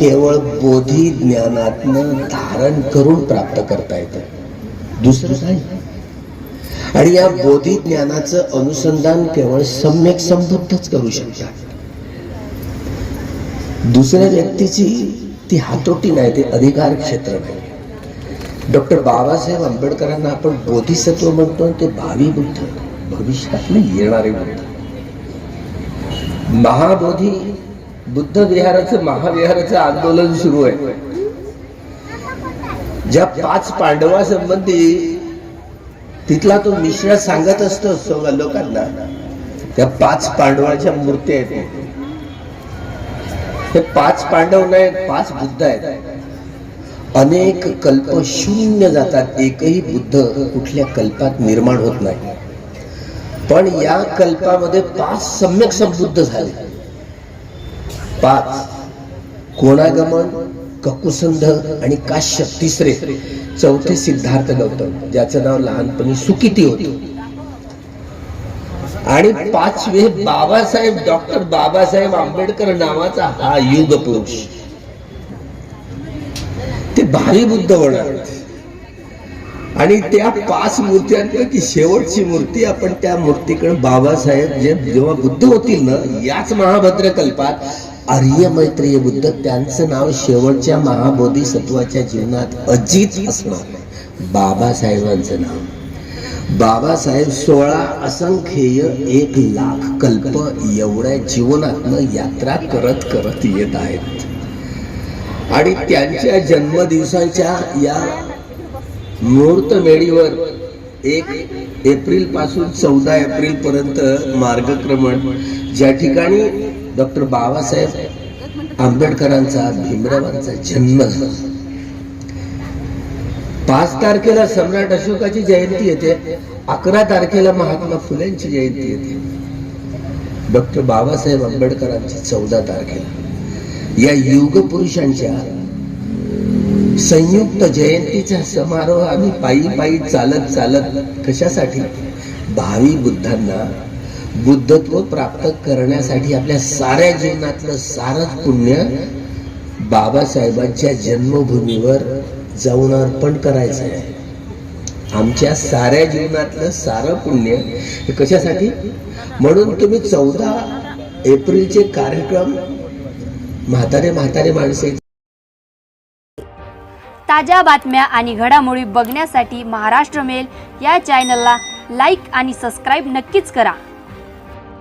केवळ बोधी ज्ञानातनं धारण करून प्राप्त करता येतं. दुसरं काही आणि या बोधी ज्ञानाचं अनुसंधान केवळ सम्यक संबद्धच करू शकतात. दुसऱ्या व्यक्तीची ती हातोटी नाही ते अधिकार क्षेत्र नाही. डॉक्टर बाबासाहेब आंबेडकरांना आपण बोधिसत्व म्हणतो ते भावी बुद्ध. भविष्यातले येणारे बुद्ध. महाबोधी बुद्ध विहाराचं महाविहाराचं आंदोलन सुरू आहे. ज्या पाच पांडवासंबंधी तिथला तो मिश्रा सांगत असतो सगळ्या लोकांना त्या पाच पांडवाच्या मूर्त्या आहेत. हे पाच पांडव नाही पाच बुद्ध आहेत. अनेक कल्प शून्य जातात एकही बुद्ध कुठल्या कल्पात निर्माण होत नाही. पण या कल्पामध्ये पाच सम्यक संबुद्ध झाले. पाच. कोणागमन? ककुसंध आणि काश्यप तिसरे. चौथे सिद्धार्थ गौतम ज्याचं नाव लहानपणी सुकिती होते. आणि पाचवे बाबासाहेब डॉक्टर बाबासाहेब आंबेडकर नावाचा हा युग पुरुष. ते भावी बुद्ध होणार. आणि त्या पाच मूर्त्यांपैकी शेवटची मूर्ती आपण त्या मूर्तीकडे बाबासाहेब जे जेव्हा बुद्ध होतील ना याच महाभद्र कल्पात आर्य मैत्रीय बुद्ध त्यांचं नाव शेवटच्या महाबोधी सत्वाच्या जीवनात अजित असणार बाबासाहेबांचं नाव. बाबासाहेब सोळा असंख्येय एक लाख कल्प एवढ्या जीवनातनं यात्रा करत करत येत आहेत. आणि त्यांच्या जन्मदिवसाच्या या मुहूर्तमेढीवर एक एप्रिलपासून चौदा एप्रिल पर्यंत मार्गक्रमण ज्या ठिकाणी डॉक्टर बाबासाहेब आंबेडकरांचा भीमरावांचा जन्म झाला. पाच तारखेला सम्राट अशोकाची जयंती येते. अकरा तारखेला महात्मा फुलेंची जयंती येते. डॉक्टर बाबासाहेब आंबेडकरांची चौदा तारखेला. या युग पुरुषांच्या संयुक्त जयंतीचा समारोह आम्ही पायी पायी चालत चालत कशासाठी? भावी बुद्धांना बुद्धत्व प्राप्त करण्यासाठी आपल्या साऱ्या जीवनातलं सारच पुण्य बाबासाहेबांच्या जन्मभूमीवर जाऊन अर्पण करायचं आहे. आमच्या साऱ्या जीवनातलं सारं पुण्य हे कशासाठी? म्हणून तुम्ही चौदा एप्रिलचे कार्यक्रम म्हातारे म्हातारे माणसे ताज्या बातम्या आणि घडामोडी बघण्यासाठी महाराष्ट्र मेल या चॅनलला लाईक आणि सबस्क्राईब नक्कीच करा.